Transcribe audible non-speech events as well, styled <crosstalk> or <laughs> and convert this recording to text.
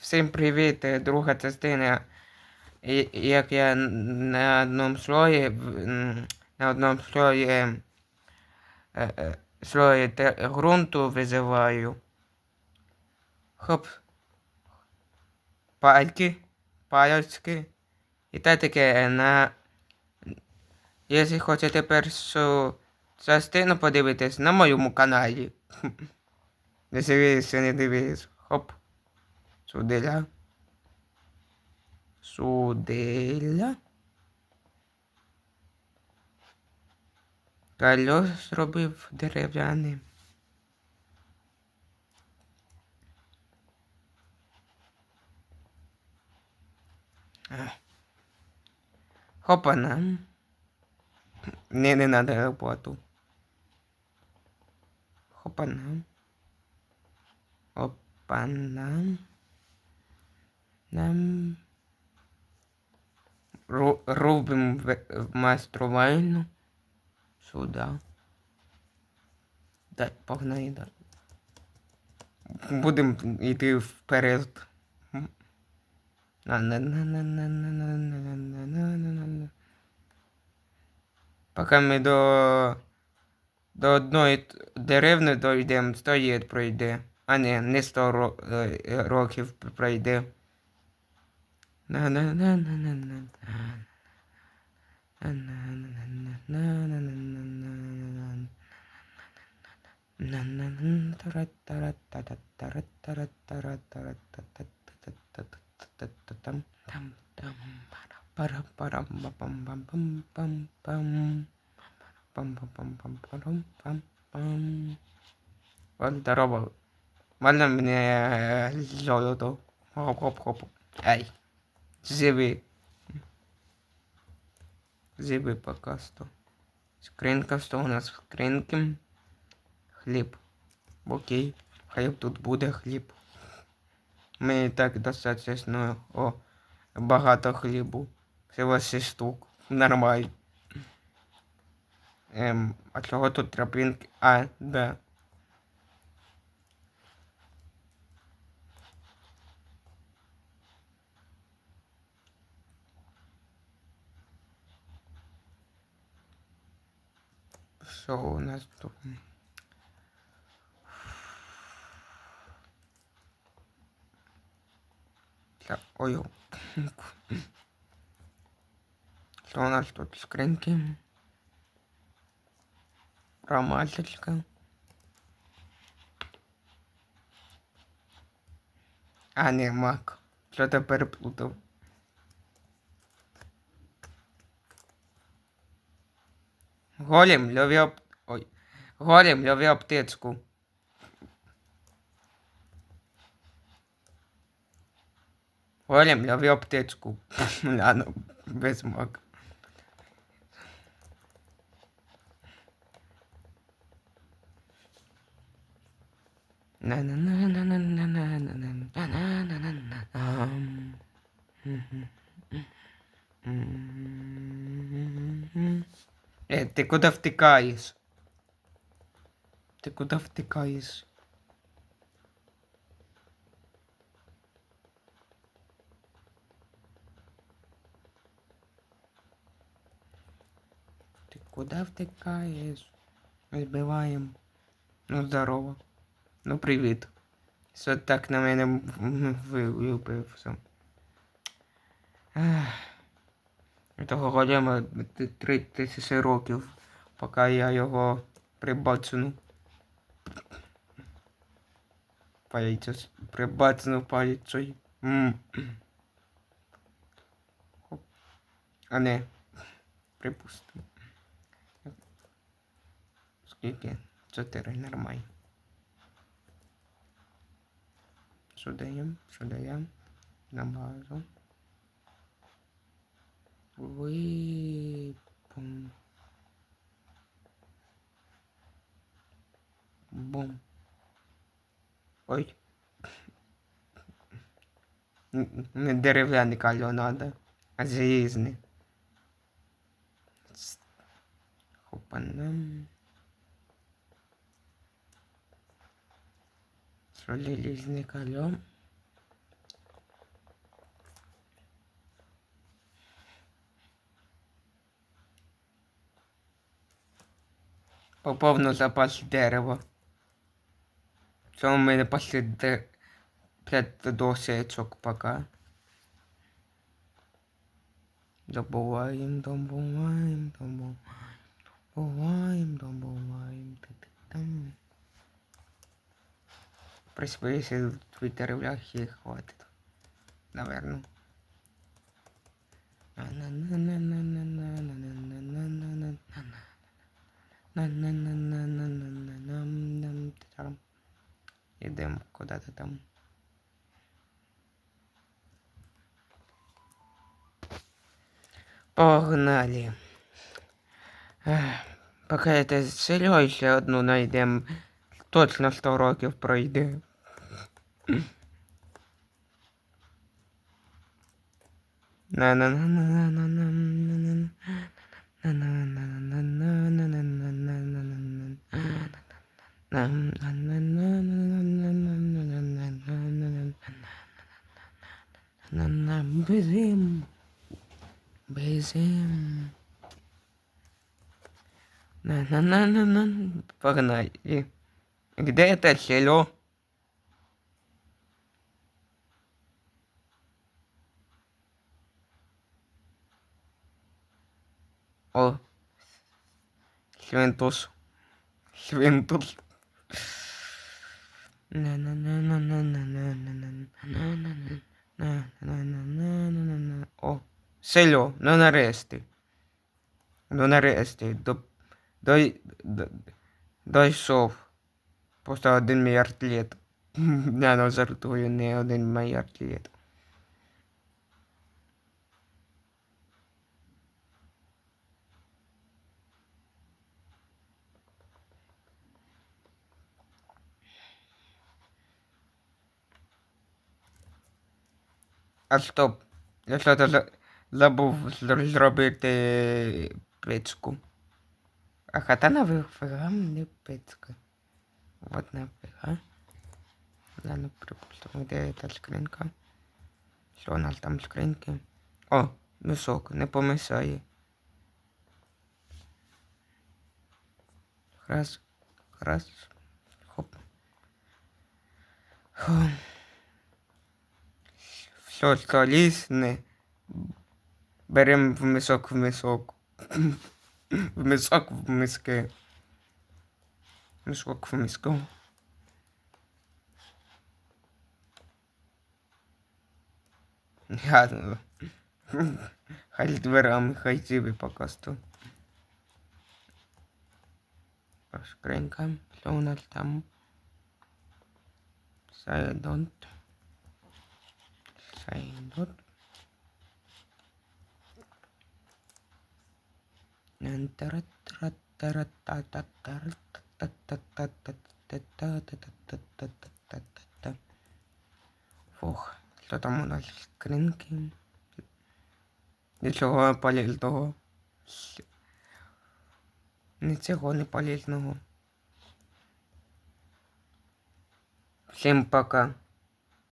Всім привіт, е, друга частина. Як я на одному слої, на одному слої, е, е, слої ґрунту визиваю. Хоп. Пальки, пальочки. І те таке на. Якщо хочете першу частину подивитись на моєму каналі. <laughs> Ви не дивились. Хоп. Суделя. Суделя. Кальос зробив дерев'яний. А. Хопана. Не, не надо роботу. Хопана. Опана нам Робимо майструвальну сюди. Дай, погнали далі. Будемо йти вперед. Поки ми до до одної деревни дойдемо, 100 літ пройде. А не, не 100 років пройде здорово. Можно мне золото? Хоп-хоп-хоп. Ай. Живи. Живи пока что. Скринка, що у нас в скринці? Хліб. Окей. Хліб тут буде хліб. Ми і так достатньо о, багато хлібу. Всього 6 штук. Нормально. Ем, а чого тут тропинки? А, да. Що у нас тут? Ой. Что у нас тут? Скринки. Ромашечка. А, не, мак. Что-то переплутав. Голім льові Ой. Голім льові оптицьку. Голім льові оптицьку. <laughs> Ляно, ну, без мак. Mm-hmm. Ти куди втикаєш? Ти куди втикаєш? Ти куди втикаєш? Збиваємо. Ну здорово. Ну привіт. Все так на мене вилюбився. Ах того голема 3000 років, поки я його прибацну. Паліцець. Прибацну паліцею. А не. Припустимо. Скільки? Чотири. Нормально. Сюди, сюди, на базу. Випум. Бум. Ой. Не дерев'яний кальо надо, а залізний. Ц- Хопанам. Железний кальо. Поповну запас дерева. В цьому мене пошли де... п'ять досячок пока. Добуваємо, добуваємо, добуваємо, добуваємо, добуваємо. Та-та-там. В принципе, если в деревлях їх хватит. Наверное. Ідемо куди-то там. Погнали. Поки я селю ще одну знайдемо. Точно 100 років пройде. на Бежим. Бежим. На-на-на-на-на. Погнали. Где это село? О. Свинтус. Свинтус. О, село, ну нарешті. Ну нарешті. До, до, до, дойшов. Просто один мільярд літ. <laughs> Я ну жартую, не один мільярд літ. А стоп. Я що-то забув зробити печку. А хата нафига мені печка. Вот нафига. Ладно, припустимо, де та скринька. Що у нас там скриньки? О, мішок, не помішає. Раз, раз, хоп. Фу. Що лісне. Берем в мішок в мішок. В в миски. Мішок в миску. Ну, Хай дверами, хай зіби поки сто. Скринька, що у нас там? Сайдонт. Сайдонт. Фух, що там у нас скринки? Нічого полезного. Нічого не полезного. Всім пока.